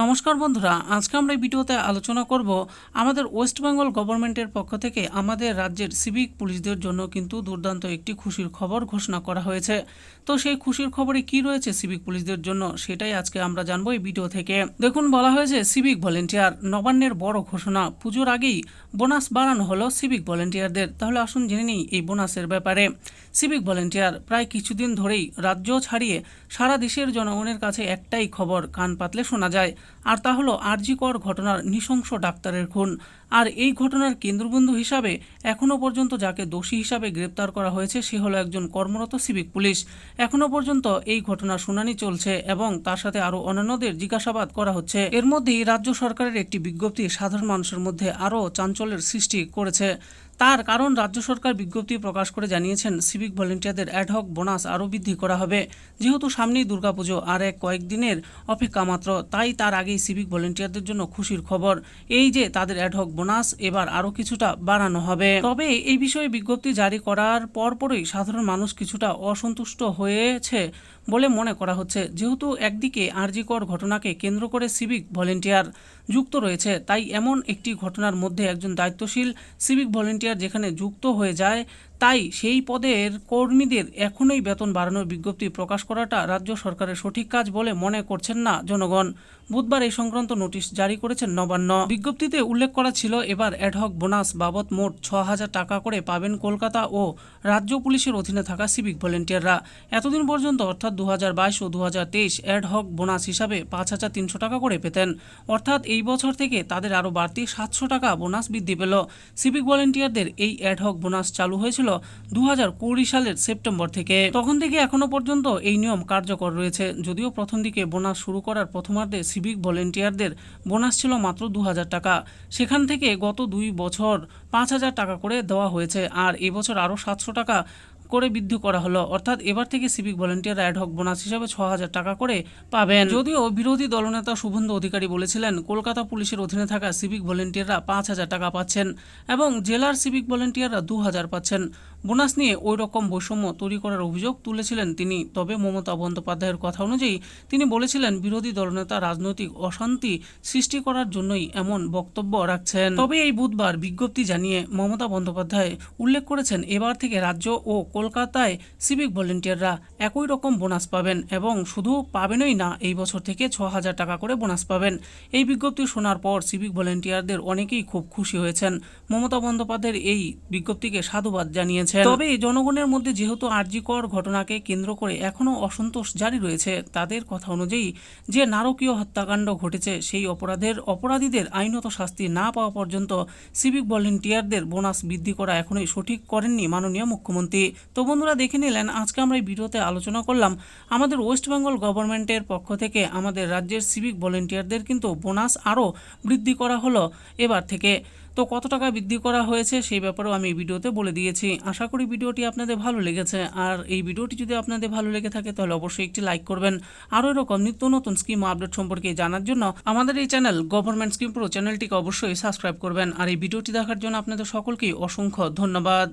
নমস্কার বন্ধুরা, আজকে আমরা এই ভিডিওতে আলোচনা করব আমাদের ওয়েস্ট বেঙ্গল গভর্নমেন্টের পক্ষ থেকে আমাদের রাজ্যের সিভিক পুলিশদের জন্য কিন্তু দুর্দান্ত একটি খুশির খবর ঘোষণা করা হয়েছে। তো সেই খুশির খবরে কি রয়েছে সিভিক পুলিশদের জন্য সেটাই আজকে আমরা জানব এই ভিডিও থেকে। দেখুন, বলা হয়েছে সিভিক ভলেন্টিয়ার, নবান্নের বড় ঘোষণা, পুজোর আগেই বোনাস বাড়ানো হলো সিভিক ভলেন্টিয়ারদের। তাহলে আসুন জেনে নিই এই বোনাসের ব্যাপারে। সিভিক ভলেন্টিয়ার প্রায় কিছুদিন ধরেই রাজ্য ছাড়িয়ে সারা দেশের জনগণের কাছে একটাই খবর, কান পাতলে শোনা যায়। আর তা হলো আরজিকর ঘটনার নৃশংস ডাক্তারের খুন। আর এই ঘটনার কেন্দ্রবিন্দু হিসাবে এখনও পর্যন্ত যাকে দোষী হিসাবে গ্রেপ্তার করা হয়েছে, সে হলো একজন কর্মরত সিভিক পুলিশ। এখনও পর্যন্ত এই ঘটনার শুনানি চলছে এবং তার সাথে আরও অন্যান্যদের জিজ্ঞাসাবাদ করা হচ্ছে। এর মধ্যেই রাজ্য সরকারের একটি বিজ্ঞপ্তি সাধারণ মানুষের মধ্যে আরও চাঞ্চল্যের সৃষ্টি করেছে। তার কারণ রাজ্য সরকার বিজ্ঞপ্তি প্রকাশ করে জানিয়েছেন, সিভিক ভলেন্টিয়ারদের অ্যাডহক বোনাস আরও বৃদ্ধি করা হবে। যেহেতু সামনেই দুর্গাপুজো আর এক কয়েকদিনের অপেক্ষা মাত্র, তাই তার আগেই সিভিক ভলেন্টিয়ারদের জন্য খুশির খবর। এই যে তাদের অ্যাডহক বোনাস, এবার আরও কিছুটা বাড়ানো হবে। তবে এই বিষয়ে বিজ্ঞপ্তি জারি করার পরপরই সাধারণ মানুষ কিছুটা অসন্তুষ্ট হয়েছে বলে মনে করা হচ্ছে। যেহেতু একদিকে আরজিকর ঘটনাকে কেন্দ্র করে সিভিক ভলেন্টিয়ার যুক্ত রয়েছে, তাই এমন একটি ঘটনার মধ্যে একজন দায়িত্বশীল সিভিক ভলেন্টিয়ার যেখানে যুক্ত হয়ে যায় তাই সেই পদের কর্মীদের এখনই বেতন বাড়ানোর বিজ্ঞপ্তি প্রকাশ করাটা রাজ্য সরকারের সঠিক কাজ বলে মনে করছেন না জনগণ। বুধবার এই সংক্রান্ত নোটিশ জারি করেছেন নবান্ন। বিজ্ঞপ্তিতে উল্লেখ করা ছিল, এবার অ্যাডহক বোনাস বাবদ মোট ছ হাজার টাকা করে পাবেন কলকাতা ও রাজ্য পুলিশের অধীনে থাকা সিভিক ভলেন্টিয়াররা এতদিন পর্যন্ত, অর্থাৎ দু বাইশ ও দু হাজার তেইশ অ্যাডহক বোনাস হিসাবে পাঁচ হাজার তিনশো টাকা করে পেতেন। অর্থাৎ এই বছর থেকে তাদের আরও বাড়তি সাতশো টাকা বোনাস বৃদ্ধি পেল। সিভিক ভলেন্টিয়ারদের এই অ্যাডহক বোনাস চালু হয়েছিল দু হাজার কুড়ি সালের সেপ্টেম্বর থেকে। তখন থেকে এখনও পর্যন্ত এই নিয়ম কার্যকর রয়েছে। যদিও প্রথম দিকে বোনাস শুরু করার প্রথমার্ধে সিভিক ভলেন্টিয়ারদের বোনাস ছিল মাত্র দু হাজার টাকা। সেখান থেকে গত দুই বছর পাঁচ হাজার টাকা করে দেওয়া হয়েছে। আর এবছর আরও সাতশো টাকা করে বৃদ্ধি করা হলো। অর্থাৎ এবার থেকে সিভিক ভলেন্টিয়ার অ্যাডহক বোনাস হিসেবে ছ হাজার টাকা করে পাবেন। যদিও বিরোধী দলনেতা শুভেন্দু অধিকারী বলেছিলেন, কলকাতা পুলিশের অধীনে থাকা সিভিক ভলেন্টিয়াররা পাঁচ হাজার টাকা পাচ্ছেন এবং জেলার সিভিক ভলেন্টিয়াররা দু হাজার পাচ্ছেন। বোনাস নিয়ে ওই রকম বৈষম্য তৈরি করার অভিযোগ তুলেছিলেন তিনি। তবে মমতা বন্দ্যোপাধ্যায়ের কথা অনুযায়ী তিনি বলেছিলেন, বিরোধী দলনেতা রাজনৈতিক অশান্তি সৃষ্টি করার জন্যই এমন বক্তব্য রাখছেন। তবে এই বুধবার বিজ্ঞপ্তি জানিয়ে মমতা বন্দ্যোপাধ্যায় উল্লেখ করেছেন, এবার থেকে রাজ্য ও কলকাতায় সিভিক ভলেন্টিয়াররা একই রকম বোনাস পাবেন এবং শুধু পাবেনই না, এই বছর থেকে ছ হাজার টাকা করে বোনাস পাবেন। এই বিজ্ঞপ্তি শোনার পর সিভিক ভলেন্টিয়ারদের অনেকেই খুব খুশি হয়েছেন। মমতা বন্দ্যোপাধ্যায়ের এই বিজ্ঞপ্তিকে সাধুবাদ জানিয়েছেন। তবে জনগণের মধ্যে যেহেতু আর্যিকর ঘটনাকে কেন্দ্র করে এখনও অসন্তোষ জারি রয়েছে, তাদের কথা অনুযায়ী যে নারকীয় হত্যাকাণ্ড ঘটেছে, সেই অপরাধের অপরাধীদের আইনত শাস্তি না পাওয়া পর্যন্ত সিভিক ভলেন্টিয়ারদের বোনাস বৃদ্ধি করা এখনই সঠিক করেননি মাননীয় মুখ্যমন্ত্রী। তো বন্ধুরা, দেখে নিলেন, আজকে আমরা এই ভিডিওতে আলোচনা করলাম, আমাদের ওয়েস্ট বেঙ্গল গভর্নমেন্টের পক্ষ থেকে আমাদের রাজ্যের সিভিক ভলেন্টিয়ারদের কিন্তু বোনাস আরও বৃদ্ধি করা হলো। এবার থেকে তো কত টাকা বৃদ্ধি করা হয়েছে সেই ব্যাপারেও আমি এই ভিডিওতে বলে দিয়েছি। আশা করি ভিডিওটি আপনাদের ভালো লেগেছে। আর এই ভিডিওটি যদি আপনাদের ভালো লেগে থাকে, তাহলে অবশ্যই একটি লাইক করবেন। আরও এরকম নিত্য নতুন স্কিম আপডেট সম্পর্কে জানার জন্য আমাদের এই চ্যানেল গভর্নমেন্ট স্কিম প্রো চ্যানেলটিকে অবশ্যই সাবস্ক্রাইব করবেন। আর এই ভিডিওটি দেখার জন্য আপনাদের সকলকেই অসংখ্য ধন্যবাদ।